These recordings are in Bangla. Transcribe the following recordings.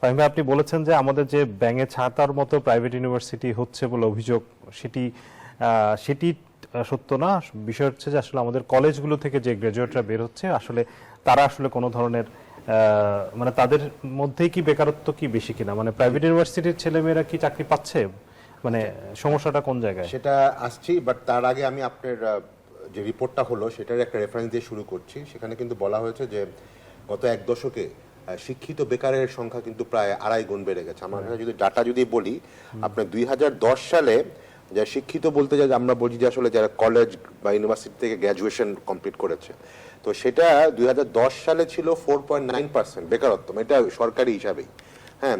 ভাই, আপনি বলেছেন যে আমাদের যে ব্যাঙে ছাতার মতো প্রাইভেট ইউনিভার্সিটি হচ্ছে বলে অভিযোগ, সেটি সেটি সত্য না? বিষয় হচ্ছে যে আসলে আমাদের কলেজগুলো থেকে যে গ্রাজুয়েটরা বের হচ্ছে, আসলে তারা আসলে কোনো ধরনের মানে তাদের মধ্যেই কি বেকারত্ব কি বেশি কিনা? মানে প্রাইভেট ইউনিভার্সিটির ছেলেমেয়েরা কি চাকরি পাচ্ছে? মানে সমস্যাটা কোন জায়গায়? সেটা আসছি বাট তার আগে আমি আপনার যে রিপোর্টটা হলো, সেটার একটা রেফারেন্স দিয়ে শুরু করছি। সেখানে কিন্তু বলা হয়েছে যে গত এক দশকে শিক্ষিত বেকারের সংখ্যা কিন্তু প্রায় আড়াই গুণ বেড়ে গেছে। আমার কাছে যদি ডাটা যদি বলি আপনার দুই হাজার দশ সালে যা শিক্ষিত বলতে যা আমরা বলছি যে আসলে যারা কলেজ বা ইউনিভার্সিটি থেকে গ্র্যাজুয়েশন কমপ্লিট করেছে তো সেটা দুই হাজার দশ সালে ছিল ফোর পয়েন্ট নাইন পার্সেন্ট বেকারত্ব এটা সরকারি হিসাবেই। হ্যাঁ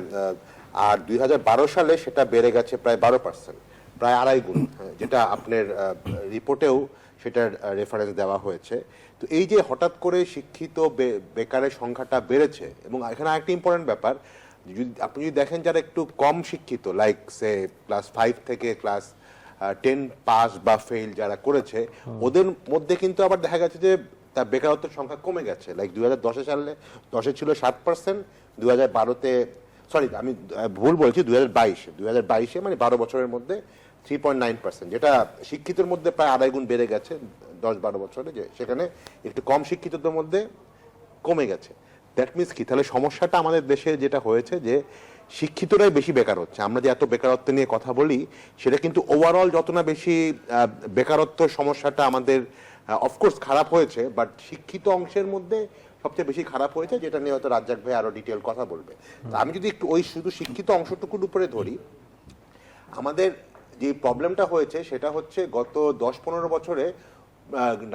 আর দুই হাজার বারো সালে সেটা বেড়ে গেছে প্রায় বারো পার্সেন্ট প্রায় আড়াই গুণ হ্যাঁ, যেটা আপনার রিপোর্টেও সেটার রেফারেন্স দেওয়া হয়েছে। তো এই যে হঠাৎ করে শিক্ষিত বেকারের সংখ্যাটা বেড়েছে এবং এখানে আরেকটা ইম্পর্টেন্ট ব্যাপার যদি আপনি যদি দেখেন যারা একটু কম শিক্ষিত লাইক সে ক্লাস ফাইভ থেকে ক্লাস টেন পাস বা ফেল যারা করেছে ওদের মধ্যে কিন্তু আবার দেখা গেছে যে তার বেকারত্বের সংখ্যা কমে গেছে। লাইক দুই হাজার দশে সালে দশে ছিল সাত পার্সেন্ট দু হাজার বারোতে সরি আমি ভুল বলছি দুই হাজার বাইশে। দুই হাজার বাইশে মানে বারো বছরের মধ্যে থ্রি পয়েন্ট নাইন পার্সেন্ট যেটা শিক্ষিতের মধ্যে প্রায় আড়াই গুণ বেড়ে গেছে দশ বারো বছরে, যে সেখানে একটু কম শিক্ষিতদের মধ্যে কমে গেছে। দ্যাট মিনস কি? তাহলে সমস্যাটা আমাদের দেশে যেটা হয়েছে যে শিক্ষিতরাই বেশি বেকার হচ্ছে। আমরা যে এত বেকারত্ব নিয়ে কথা বলি, সেটা কিন্তু ওভারঅল যত না বেশি বেকারত্ব সমস্যাটা আমাদের অফকোর্স খারাপ হয়েছে বাট শিক্ষিত অংশের মধ্যে সবচেয়ে বেশি খারাপ হয়েছে, যেটা নিয়ে হয়তো রাজ্জাক ভাই আরও ডিটেল কথা বলবে। আমি যদি একটু ওই শুধু শিক্ষিত অংশটুকুর উপরে ধরি, আমাদের যে প্রবলেমটা হয়েছে সেটা হচ্ছে গত দশ পনেরো বছরে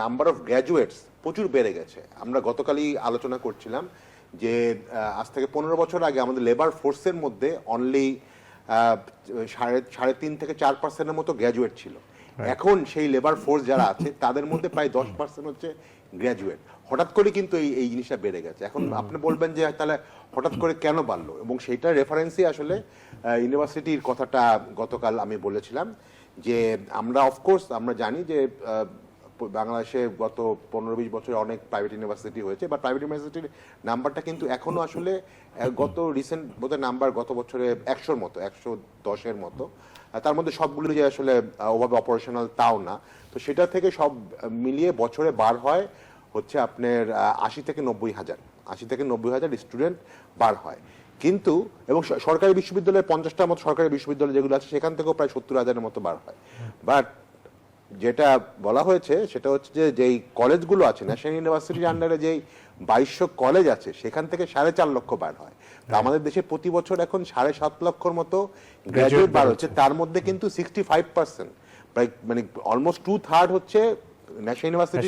নাম্বার অফ গ্র্যাজুয়েটস প্রচুর বেড়ে গেছে। আমরা গতকালই আলোচনা করছিলাম যে আজ থেকে পনেরো বছর আগে আমাদের লেবার ফোর্সের মধ্যে অনলি সাড়ে সাড়ে তিন থেকে চার পার্সেন্টের মতো গ্র্যাজুয়েট ছিল। এখন সেই লেবার ফোর্স যারা আছে তাদের মধ্যে প্রায় দশ পার্সেন্ট হচ্ছে গ্র্যাজুয়েট হঠাৎ করে কিন্তু এই এই জিনিসটা বেড়ে গেছে। এখন আপনি বলবেন যে তাহলে হঠাৎ করে কেন বাড়লো? এবং সেইটার রেফারেন্সই আসলে ইউনিভার্সিটির কথাটা গতকাল আমি বলেছিলাম যে আমরা অফকোর্স আমরা জানি যে বাংলাদেশে গত পনেরো বিশ বছরে অনেক প্রাইভেট ইউনিভার্সিটি হয়েছে বা প্রাইভেট ইউনিভার্সিটির নাম্বারটা কিন্তু এখনও আসলে গত রিসেন্ট বোধহয় নাম্বার গত বছরে একশোর মতো, একশো দশের মতো। তার মধ্যে সবগুলো যে আসলে ওভাবে অপারেশনাল তাও না। তো সেটা থেকে সব মিলিয়ে বছরে বার হয় হচ্ছে আপনার আশি থেকে নব্বই হাজার। আশি থেকে নব্বই হাজার স্টুডেন্ট বার হয়। কিন্তু এবং সরকারি বিশ্ববিদ্যালয়ে পঞ্চাশটার মতো সরকারি বিশ্ববিদ্যালয় যেগুলো আছে সেখান থেকেও প্রায় সত্তর হাজারের মতো বার হয়। বাট যেটা বলা হয়েছে সেটা হচ্ছে যে যেই কলেজগুলো আছে ন্যাশনাল ইউনিভার্সিটির আন্ডারে যেই বাইশশো কলেজ আছে সেখান থেকে সাড়ে চার লক্ষ বার হয়। তা আমাদের দেশে প্রতি বছর এখন সাড়ে সাত লক্ষর মতো গ্র্যাজুয়েট বার হচ্ছে। তার মধ্যে কিন্তু সিক্সটি ফাইভ পার্সেন্ট প্রায় মানে অলমোস্ট টু থার্ড হচ্ছে ন্যাশনাল ইউনিভার্সিটি।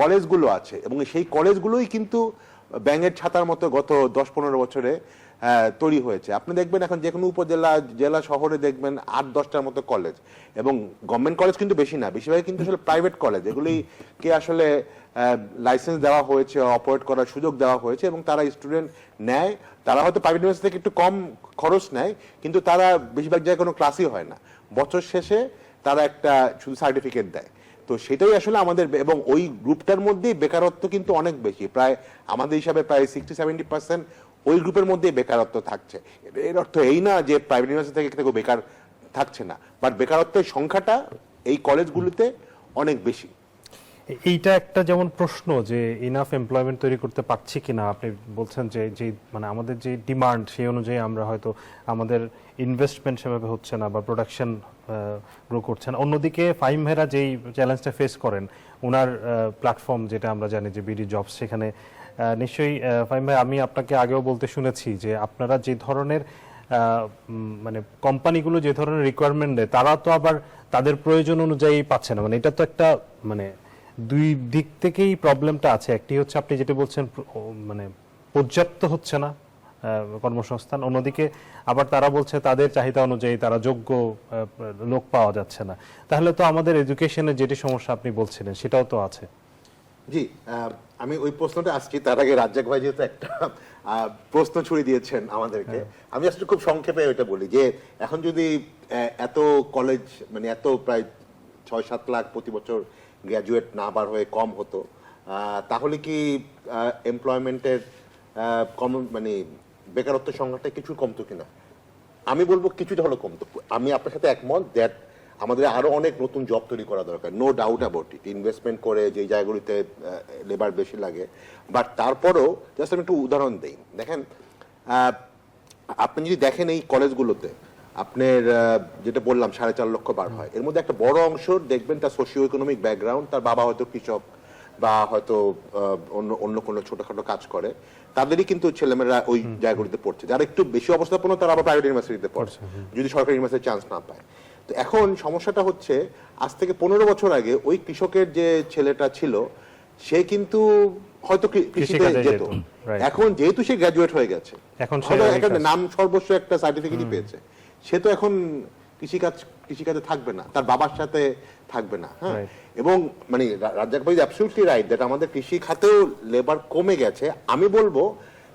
কলেজগুলো আছে। এবং সেই কলেজগুলোই কিন্তু ব্যাঙের ছাতার মতো গত দশ পনেরো বছরে তৈরি হয়েছে। আপনি দেখবেন এখন যে কোনো উপজেলা, জেলা শহরে দেখবেন আট দশটার মতো কলেজ এবং গভর্নমেন্ট কলেজ কিন্তু বেশি না বেশিরভাগ কিন্তু আসলে প্রাইভেট কলেজ এগুলি কে আসলে লাইসেন্স দেওয়া হয়েছে অপারেট করার সুযোগ দেওয়া হয়েছে, এবং তারা স্টুডেন্ট নেয়। তারা হয়তো প্রাইভেট ইউনিভার্সিটি থেকে একটু কম খরচ নেয়, কিন্তু তারা বেশিরভাগ জায়গায় কোনো ক্লাসই হয় না। বছর শেষে তারা একটা শুধু সার্টিফিকেট দেয়। তো সেটাই আসলে আমাদের এবং ওই গ্রুপটার মধ্যেই বেকারত্ব কিন্তু অনেক বেশি। প্রায় আমাদের হিসাবে প্রায় সিক্সটি সেভেন্টি পার্সেন্ট ওই গ্রুপের মধ্যেই বেকারত্ব থাকছে। এর অর্থ এই না যে প্রাইভেট ইউনিভার্সিটি থেকে কেউ বেকার থাকছে না। বাট বেকারত্বের সংখ্যাটা এই কলেজগুলিতে অনেক বেশি। এইটা একটা যেমন প্রশ্ন যে ইনাফ এমপ্লয়মেন্ট তৈরি করতে পারছি কিনা। আপনি বলছেন যে যে মানে আমাদের যে ডিমান্ড সেই অনুযায়ী আমরা হয়তো আমাদের ইনভেস্টমেন্ট সেভাবে হচ্ছে না বা প্রোডাকশন গ্রো করছে না। অন্যদিকে ফাইম হেরা যেই চ্যালেঞ্জটা ফেস করেন ওনার প্ল্যাটফর্ম যেটা আমরা জানি যে বিডি জবস সেখানে নিশ্চয়ই ফাইম ভাই, আমি আপনাকে আগেও বলতে শুনেছি যে আপনারা যে ধরনের মানে কোম্পানিগুলো যে ধরনের রিকোয়ারমেন্ট দেয়, তারা তো আবার তাদের প্রয়োজন অনুযায়ী পাচ্ছে না। মানে এটা তো একটা মানে দুই দিক থেকেই প্রবলেমটা আছে। একটি হচ্ছে আপনি যেটা বলছেন মানে পর্যাপ্ত হচ্ছে না কর্মসংস্থান। অন্যদিকে আবার তারা বলছে তাদের চাহিদা অনুযায়ী তারা যোগ্য লোক পাওয়া যাচ্ছে না। তাহলে তো আমাদের এডুকেশনের যেটি সমস্যা আপনি বলছিলেন সেটাও তো আছে। জি আমি ওই প্রশ্নটা আসছি তার আগে রাজ্জাক ভাই যেহেতু একটা আহ, প্রশ্ন ছুড়ে দিয়েছেন আমাদেরকে আমি আসলে খুব সংক্ষেপে ওইটা বলি যে এখন যদি এত কলেজ মানে এত প্রায় ছয় সাত লাখ প্রতি বছর গ্র্যাজুয়েট না বার হয়ে কম হতো তাহলে কি এমপ্লয়মেন্টের কম মানে বেকারত্ব সংখ্যাটা কিছু কমতো কিনা? আমি বলব কিছুটা হলো কমতো। আমি আপনার সাথে একমত দ্যাট আমাদের আরও অনেক নতুন জব তৈরি করা দরকার no doubt about it investment করে যে জায়গাগুলিতে লেবার বেশি লাগে। বাট তারপরও জাস্ট আমি একটু উদাহরণ দিই। দেখেন আপনি যদি দেখেন এই কলেজগুলোতে আপনার যেটা বললাম সাড়ে চার লক্ষ বার হয়। এর মধ্যে একটা বড় অংশ দেখবেন তার সোশিও ইকোনমিক ব্যাকগ্রাউন্ড তার বাবা হয়তো কৃষক বা হয়তো অন্য অন্য কোনো ছোটখাটো কাজ করে। তাদেরই কিন্তু ছেলেমেয়েরা ওই জায়গাগুলিতে পড়ছে। যারা একটু বেশি অবস্থাপন্ন তারা আবার প্রাইভেট ইউনিভার্সিটিতে পড়ছে যদি সরকারি ইউনিভার্সিটি চান্স না পায়। তো এখন সমস্যাটা হচ্ছে আজ থেকে পনেরো বছর আগে ওই কৃষকের যে ছেলেটা ছিল সে কিন্তু হয়তো কৃষিতে যেত। এখন যেহেতু সে গ্রাজুয়েট হয়ে গেছে এখন নাম সর্বস্ব একটা সার্টিফিকেটই পেয়েছে। সে তো এখন কৃষিকাজ কৃষিকাজে থাকবে না তার বাবার সাথে থাকবে না হ্যাঁ? এবং মানে রাজ্জাক ভাই অ্যাবসলিউটলি রাইট দ্যাট আমাদের কৃষি খাতেও লেবার কমে গেছে। আমি বলব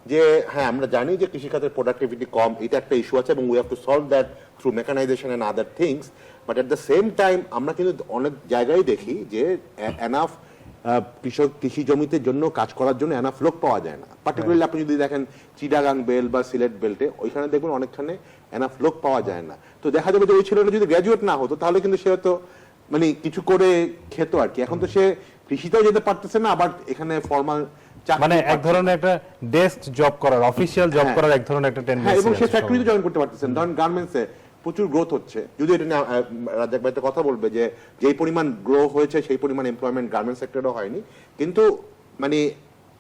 যে হ্যাঁ আমরা জানি যে কৃষি খাতের প্রোডাক্টিভিটি কম এটা একটা ইস্যু আছে এবং we have to solve that through mechanisation and other things but at the same time আমরা কিন্তু অনেক জায়গায় দেখি যে এনাফ কৃষক কৃষি জমিতে জন্য কাজ করার জন্য এনাফ লোক পাওয়া যায় না। পার্টিকুলারলি আপনি যদি দেখেন চিটাগাং বেল বা সিলেট বেল্টে ওইখানে দেখবেন অনেকখানে এনাফ লোক পাওয়া যায় না। তো দেখা যাবে যে ওই ছেলেটা যদি গ্র্যাজুয়েট না হতো তাহলে কিন্তু সে হয়তো মানে কিছু করে খেত আর কি। এখন তো সে কৃষিতেও যেতে পারতেছে না আবার এখানে ফর্মাল মানে এক ধরনের একটা ডেস্ক জব করার অফিসিয়াল জব হ্যাঁ। করার এক ধরনের একটা হ্যাঁ টেন্ডেন্সি এবং সে ফ্যাক্টরিতে জয়েন করতে পারতেছেন ধরেন গার্মেন্টসে প্রচুর গ্রোথ হচ্ছে। যদি এটা নিয়ে রাজ্জাক ভাই তো কথা বলবে যে যেই পরিমাণ গ্রো হয়েছে সেই পরিমাণ এমপ্লয়মেন্ট গার্মেন্টস সেক্টরও হয়নি। কিন্তু মানে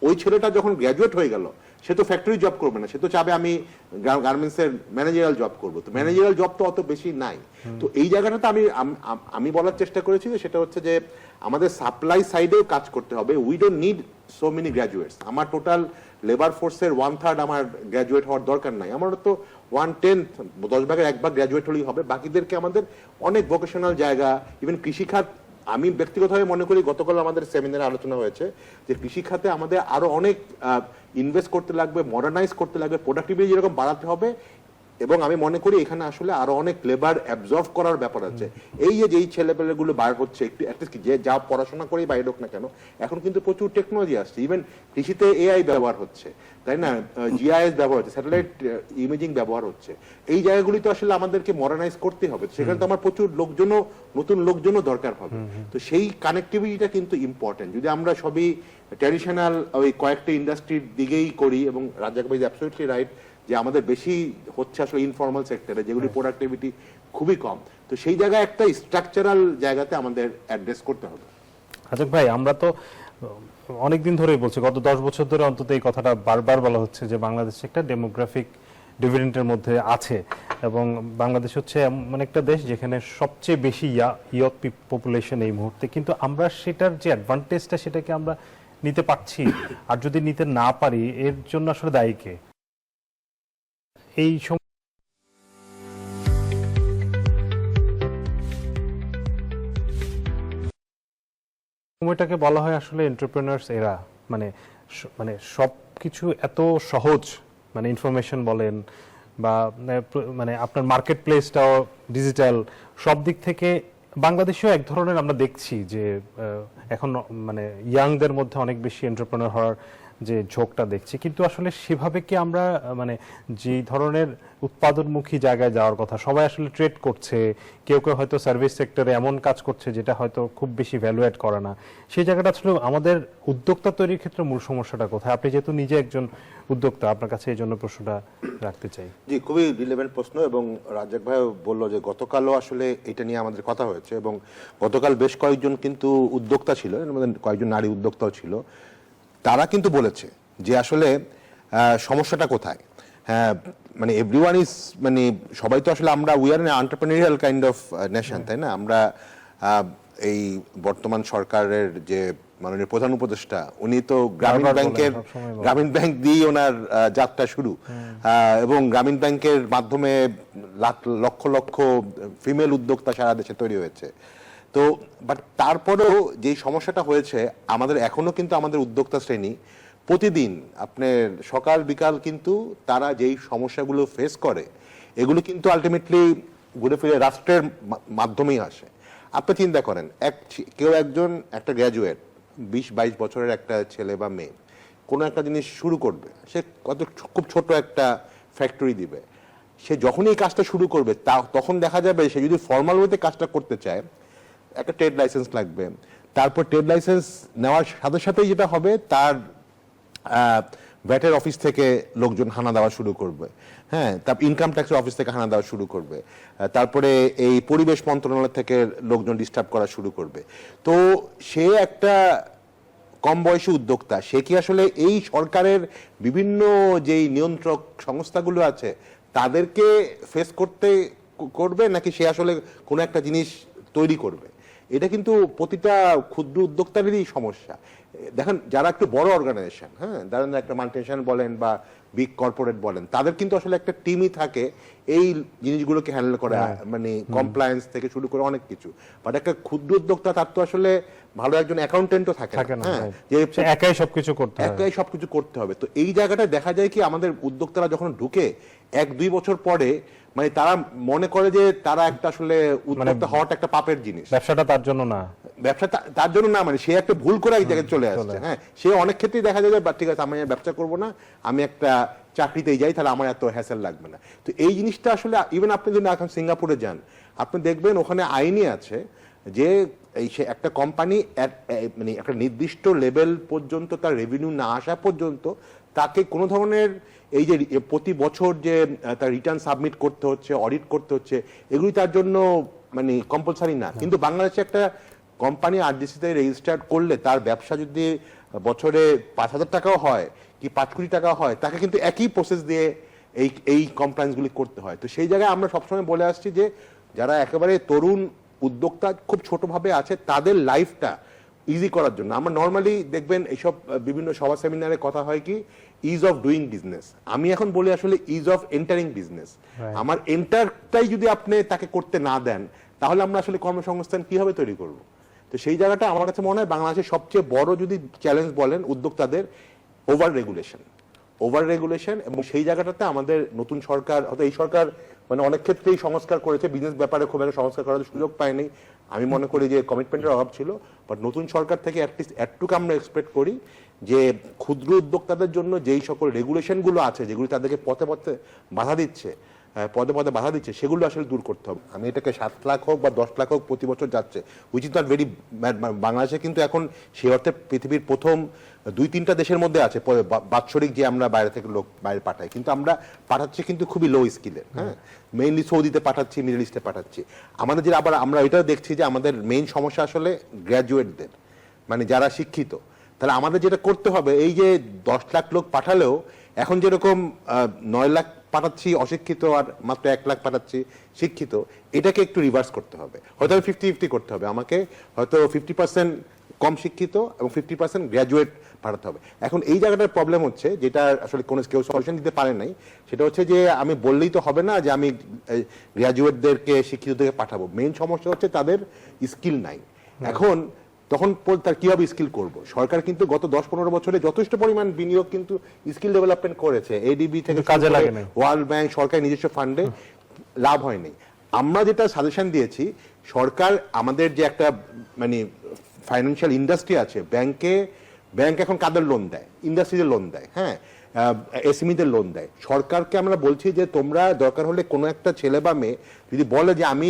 ওই ছেলেটা যখন গ্র্যাজুয়েট হয়ে গেল সে তো ফ্যাক্টরি জব করবে না। সে তো চাবে আমি গার্মেন্টস এর ম্যানেজারাল জব করব। তো ম্যানেজারাল জব তো অত বেশি নাই। তো এই জায়গাটাতে আম- আমি বলার চেষ্টা করেছি যে সেটা হচ্ছে যে আমাদের সাপ্লাই সাইডেও কাজ করতে হবে। We don't need so many graduates আমার টোটাল লেবার ফোর্সের ওয়ান থার্ড আমার গ্র্যাজুয়েট হওয়ার দরকার নাই। আমার তো ওয়ান টেন্থ দশ ভাগের এক ভাগ গ্র্যাজুয়েট হলেই হবে। বাকিদেরকে আমাদের অনেক ভোকেশনাল জায়গা ইভেন কৃষিখাত আমি ব্যক্তিগতভাবে মনে করি গতকাল আমাদের সেমিনারে আলোচনা হয়েছে যে কৃষিখাতে আমাদের আরও অনেক ইনভেস্ট করতে লাগবে মডার্নাইজ করতে লাগবে প্রোডাক্টিভিটি যেরকম বাড়াতে হবে এবং আমি মনে করি এখানে আসলে আরও অনেক লেবার অ্যাবজর্ভ করার ব্যাপার আছে। এই যে যেই ছেলেপেলেগুলো বার হচ্ছে একটু অ্যাটলিস্ট যে যা পড়াশোনা করেই বাইরে হোক না কেন এখন কিন্তু প্রচুর টেকনোলজি আসছে। ইভেন কৃষিতে এআই ব্যবহার হচ্ছে তাই না? জিআইএস ব্যবহার হচ্ছে স্যাটেলাইট ইমেজিং ব্যবহার হচ্ছে। এই জায়গাগুলি তো আসলে আমাদেরকে মডার্নাইজ করতে হবে। সেখানে তো আমার প্রচুর লোকজনও নতুন লোকজনও দরকার হবে। তো সেই কানেক্টিভিটিটা কিন্তু ইম্পর্টেন্ট যদি আমরা সবই ট্র্যাডিশনাল ওই কয়েকটা ইন্ডাস্ট্রির দিকেই করি এবং রাজ্জাক ভাই অ্যাবসলিউটলি রাইট যে আমাদের বেশি হচ্ছে আসলে ইনফর্মাল সেক্টরে যেগুলি প্রোডাক্টিভিটি খুবই কম। তো সেই জায়গায় একটা স্ট্রাকচারাল জায়গাতে আমাদের অ্যাড্রেস করতে হবে। আচ্ছা ভাই আমরা তো অনেকদিন ধরেই বলছি গত দশ বছর ধরে অন্তত এই কথাটা বারবার বলা হচ্ছে যে বাংলাদেশ একটা ডেমোগ্রাফিক ডিভিডেন্টের মধ্যে আছে এবং বাংলাদেশ হচ্ছে এমন একটা দেশ যেখানে সবচেয়ে বেশি ইয়ক পপুলেশন এই মুহূর্তে। কিন্তু আমরা সেটার যে অ্যাডভান্টেজটা সেটাকে আমরা নিতে পারছি আর যদি নিতে না পারি এর জন্য আসলে দায়ী কে? এই সময় সময়টাকে বলা হয় আসলে এন্টারপ্রেনার্স এরা। মানে মানে সব কিছু এত সহজ মানে ইনফরমেশন বলেন বা মানে মানে আপনার মার্কেট প্লেসটাও ডিজিটাল সব দিক থেকে বাংলাদেশেও এক ধরনের আমরা দেখছি যে এখন মানে ইয়াংদের মধ্যে অনেক বেশি এন্টারপ্রেনার হওয়ার যে ঝোঁকটা দেখছি। কিন্তু আসলে সেভাবে কি আমরা মানে যে ধরনের উৎপাদনমুখী জায়গায় যাওয়ার কথা, সবাই আসলে ট্রেড করছে, কেউ কেউ হয়তো সার্ভিস সেক্টরে এমন কাজ করছে যেটা হয়তো খুব বেশি ভ্যালু অ্যাড করে না। সেই জায়গাটা আসলে আমাদের উদ্যোক্তা তৈরির ক্ষেত্রে মূল সমস্যাটা কোথায়? আপনি যেহেতু নিজে একজন উদ্যোক্তা, আপনার কাছে এই জন্য প্রশ্নটা রাখতে চাই। জি, খুবই রিলেভেন্ট প্রশ্ন এবং রাজ্জাক ভাই বলল যে গতকালও আসলে এটা নিয়ে আমাদের কথা হয়েছে এবং গতকাল বেশ কয়েকজন কিন্তু উদ্যোক্তা ছিল এর কয়েকজন নারী উদ্যোক্তাও ছিল। তারা কিন্তু বলেছে যে আসলে সমস্যাটা কোথায়? হ্যাঁ মানে এভরিওয়ান ইজ মানে সবাই তো আসলে আমরা we are entrepreneurial kind of nation তাই না? আমরা এই বর্তমান সরকারের যে মাননীয় প্রধান উপদেষ্টা উনি তো গ্রামীণ ব্যাংকের গ্রামীণ ব্যাংক দিয়েই ওনার যাত্রা শুরু। আহ, এবং গ্রামীণ ব্যাংকের মাধ্যমে লাখ- লক্ষ লক্ষ ফিমেল উদ্যোক্তা সারা দেশে তৈরি হয়েছে। তো বাট তারপরেও যে সমস্যাটা হয়েছে, আমাদের এখনও কিন্তু আমাদের উদ্যোক্তা শ্রেণি প্রতিদিন আপনার সকাল, বিকাল কিন্তু তারা যেই সমস্যাগুলো ফেস করে, এগুলো কিন্তু আলটিমেটলি ঘুরে ফিরে রাষ্ট্রের মাধ্যমেই আসে। আপনি চিন্তা করেন, এক কেউ একজন, একটা গ্র্যাজুয়েট বিশ, বাইশ বছরের একটা ছেলে বা মেয়ে, কোনো একটা জিনিস শুরু করবে, সে কত খুব ছোট একটা ফ্যাক্টরি দিবে। সে যখনই কাজটা শুরু করবে, তা, তখন দেখা যাবে সে যদি ফর্মাল ওয়েতে কাজটা করতে চায় একটা ট্রেড লাইসেন্স লাগবে। তারপর ট্রেড লাইসেন্স নেওয়ার সাথে সাথেই যেটা হবে, তার ভ্যাটের অফিস থেকে লোকজন হানা দেওয়া শুরু করবে। হ্যাঁ তার ইনকাম ট্যাক্সের অফিস থেকে হানা দেওয়া শুরু করবে। তারপরে এই পরিবেশ মন্ত্রণালয় থেকে লোকজন ডিস্টার্ব করা শুরু করবে। তো সে একটা কম বয়সী উদ্যোক্তা, সে কি আসলে এই সরকারের বিভিন্ন যেই নিয়ন্ত্রক সংস্থাগুলো আছে, তাদেরকে ফেস করতে করবে? নাকি সে আসলে কোনো একটা জিনিস তৈরি করবে? এটা কিন্তু প্রতিটা ক্ষুদ্র উদ্যোক্তাদেরই সমস্যা। দেখেন যারা একটু বড় অর্গানাইজেশন হ্যাঁ ধরেন একটা মাল্টিনেশনাল বলেন বা বিগ কর্পোরেট বলেন তাদের কিন্তু আসলে একটা টিমই থাকে এই জিনিসগুলোকে হ্যান্ডেল করা মানে কমপ্লায়েন্স থেকে শুরু করে অনেক কিছু। বাট একটা ক্ষুদ্র উদ্যোক্তা তার তো আসলে ভালো একজন অ্যাকাউন্টেন্টও থাকে হ্যাঁ যে একাই সবকিছু করতে হয়। একাই সবকিছু করতে হবে। তো এই জায়গাটা দেখা যায় কি আমাদের উদ্যোক্তারা যখন ঢুকে এক দুই বছর পরে মানে তারা মনে করে যে তারা একটা আসলে উদ্যোক্তা হওয়াটা একটা পাপের জিনিস। ব্যবসাটা তার জন্য না। ব্যবসা তার জন্য না মানে সে একটা ভুল করে এই জায়গায় চলে আসছে হ্যাঁ? সে অনেক ক্ষেত্রেই দেখা যায় যে ঠিক আছে আমি ব্যবসা করব না আমি একটা চাকরিতেই যাই তাহলে আমার এত হ্যাসেল লাগবে না। তো এই জিনিসটা আসলে ইভেন আপনি যদি এখন সিঙ্গাপুরে যান আপনি দেখবেন ওখানে আইনই আছে যে এই সে একটা কোম্পানি মানে একটা নির্দিষ্ট লেভেল পর্যন্ত তার রেভিনিউ না আসা পর্যন্ত তাকে কোনো ধরনের এই যে প্রতি বছর যে তার রিটার্ন সাবমিট করতে হচ্ছে অডিট করতে হচ্ছে, এগুলি তার জন্য মানে কম্পালসারি না। কিন্তু বাংলাদেশে একটা কোম্পানি আরডিসিতে রেজিস্টার করলে তার ব্যবসা যদি বছরে পাঁচ হাজার টাকাও হয় কি পাঁচ কোটি টাকা হয়, তাকে কিন্তু একই প্রসেস দিয়ে এই এই কমপ্লায়েন্সগুলি করতে হয়। তো সেই জায়গায় আমরা সবসময় বলে আসছি যে, যারা একেবারে তরুণ উদ্যোক্তা, খুব ছোটোভাবে আছে, তাদের লাইফটা ইজি করার জন্য। আমরা নর্মালি দেখবেন এইসব বিভিন্ন সভা সেমিনারে কথা হয় কি ইজ অফ ডুইং বিজনেস আমি এখন বলি আসলে ইজ অফ এন্টারিং বিজনেস আমার এন্টারটাই যদি আপনি তাকে করতে না দেন তাহলে আমরা আসলে কর্মসংস্থান কীভাবে তৈরি করব? তো সেই জায়গাটা আমার কাছে মনে হয় বাংলাদেশের সবচেয়ে বড় যদি চ্যালেঞ্জ বলেন উদ্যোক্তাদের ওভার রেগুলেশন ওভার রেগুলেশন এবং সেই জায়গাটাতে আমাদের নতুন সরকার হয়তো এই সরকার মানে অনেক ক্ষেত্রেই সংস্কার করেছে বিজনেস ব্যাপারে খুব একটা সংস্কার করার সুযোগ পায়নি। আমি মনে করি যে কমিটমেন্টের অভাব ছিল বাট নতুন সরকার থেকে অ্যাটলিস্ট একটুকু আমরা এক্সপেক্ট করি যে ক্ষুদ্র উদ্যোক্তাদের জন্য যেই সকল রেগুলেশনগুলো আছে, যেগুলি তাদেরকে পথে পথে বাধা দিচ্ছে পদে পদে বাধা দিচ্ছে, সেগুলো আসলে দূর করতে হবে। আমি এটাকে সাত লাখ হোক বা দশ লাখ হোক প্রতি বছর যাচ্ছে উইচ ইজ নট ভেরি বাংলাদেশে কিন্তু এখন সে অর্থে পৃথিবীর প্রথম দুই তিনটা দেশের মধ্যে আছে বাৎসরিক যে আমরা বাইরে থেকে লোক বাইরে পাঠাই, কিন্তু আমরা পাঠাচ্ছি কিন্তু খুবই লো স্কিলের হ্যাঁ? মেইনলি সৌদিতে পাঠাচ্ছি মিডল ইস্টে পাঠাচ্ছি। আমাদের যে আবার আমরা এটা দেখছি যে আমাদের মেইন সমস্যা আসলে গ্র্যাজুয়েটদের মানে যারা শিক্ষিত। তাহলে আমাদের যেটা করতে হবে এই যে দশ লাখ লোক পাঠালেও এখন যেরকম নয় লাখ পাঠাচ্ছি অশিক্ষিত আর মাত্র এক লাখ পাঠাচ্ছি শিক্ষিত এটাকে একটু রিভার্স করতে হবে। হয়তো ফিফটি ফিফটি করতে হবে। আমাকে হয়তো ফিফটি পার্সেন্ট কম শিক্ষিত এবং ফিফটি পার্সেন্ট গ্র্যাজুয়েট পাঠাতে হবে। এখন এই জায়গাটার প্রবলেম হচ্ছে যেটা আসলে কোনো কেউ সলিউশন দিতে পারে নাই সেটা হচ্ছে যে আমি বললেই তো হবে না যে আমি গ্র্যাজুয়েটদেরকে শিক্ষিতদেরকে পাঠাবো। মেইন সমস্যা হচ্ছে তাদের স্কিল নাই। এখন তখন তার কীভাবে স্কিল করব? সরকার কিন্তু গত দশ পনেরো বছরে যথেষ্ট পরিমাণ বিনিয়োগ কিন্তু স্কিল ডেভেলপমেন্ট করেছে। এডিবি থেকে কাজে লাগে ওয়ার্ল্ড ব্যাংক সরকার নিজস্ব ফান্ডে লাভ হয়নি আমরা যেটা সাজেশন দিয়েছি সরকার আমাদের যে একটা মানে ফাইন্যান্সিয়াল ইন্ডাস্ট্রি আছে ব্যাংকে ব্যাংক এখন কাদের লোন দেয়? ইন্ডাস্ট্রিতে লোন দেয় হ্যাঁ? এসএমইদের লোন দেয়। সরকারকে আমরা বলছি যে তোমরা দরকার হলে কোনো একটা ছেলে বা মেয়ে যদি বলে যে আমি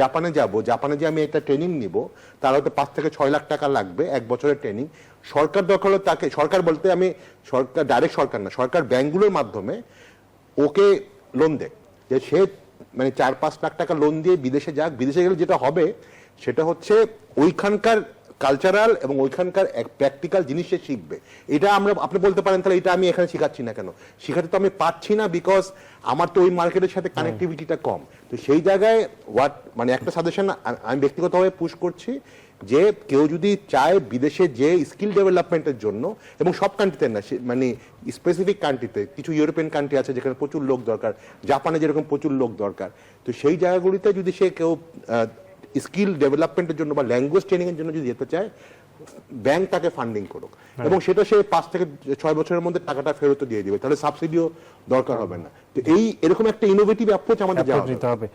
জাপানে যাব, জাপানে যে আমি একটা ট্রেনিং নিব, তার হয়তো পাঁচ থেকে ছয় লাখ টাকা লাগবে, এক বছরের ট্রেনিং সরকার দরকার হলে তাকে, সরকার বলতে আমি সরকার ডাইরেক্ট সরকার না, সরকার ব্যাংকগুলোর মাধ্যমে ওকে লোন দেয়। যে সে মানে চার পাঁচ লাখ টাকা লোন দিয়ে বিদেশে যাক, বিদেশে গেলে যেটা হবে, সেটা হচ্ছে ওইখানকার কালচারাল এবং ওইখানকার এক প্র্যাকটিক্যাল জিনিস সে শিখবে। এটা আমরা আপনি বলতে পারেন তাহলে এটা আমি এখানে শেখাচ্ছি না কেন? শেখাতে তো আমি পাচ্ছি না বিকজ আমার তো ওই মার্কেটের সাথে কানেক্টিভিটিটা কম। তো সেই জায়গায় হোয়াট মানে একটা সাজেশন আমি ব্যক্তিগতভাবে পুশ করছি যে কেউ যদি চায় বিদেশে যে স্কিল ডেভেলপমেন্টের জন্য এবং সব কান্ট্রিতে না মানে স্পেসিফিক কান্ট্রিতে কিছু ইউরোপিয়ান কান্ট্রি আছে যেখানে প্রচুর লোক দরকার জাপানে যেরকম প্রচুর লোক দরকার তো সেই জায়গাগুলিতে যদি সে কেউ স্কিল ডেভেলপমেন্টের জন্য বা ল্যাঙ্গুয়েজ ট্রেনিং এর জন্য যদি যেতে চায় ব্যাংক তাকে ফান্ডিং করুক। এবং সেটা সে পাঁচ থেকে ছয় বছরের মধ্যে টাকাটা ফেরত দিয়ে দিবে। তাহলে সাবসিডিও দরকার হবে না। তো এই এরকম একটা ইনোভেটিভ অ্যাপ্রোচ আমাদের যাওয়া নিতে হবে।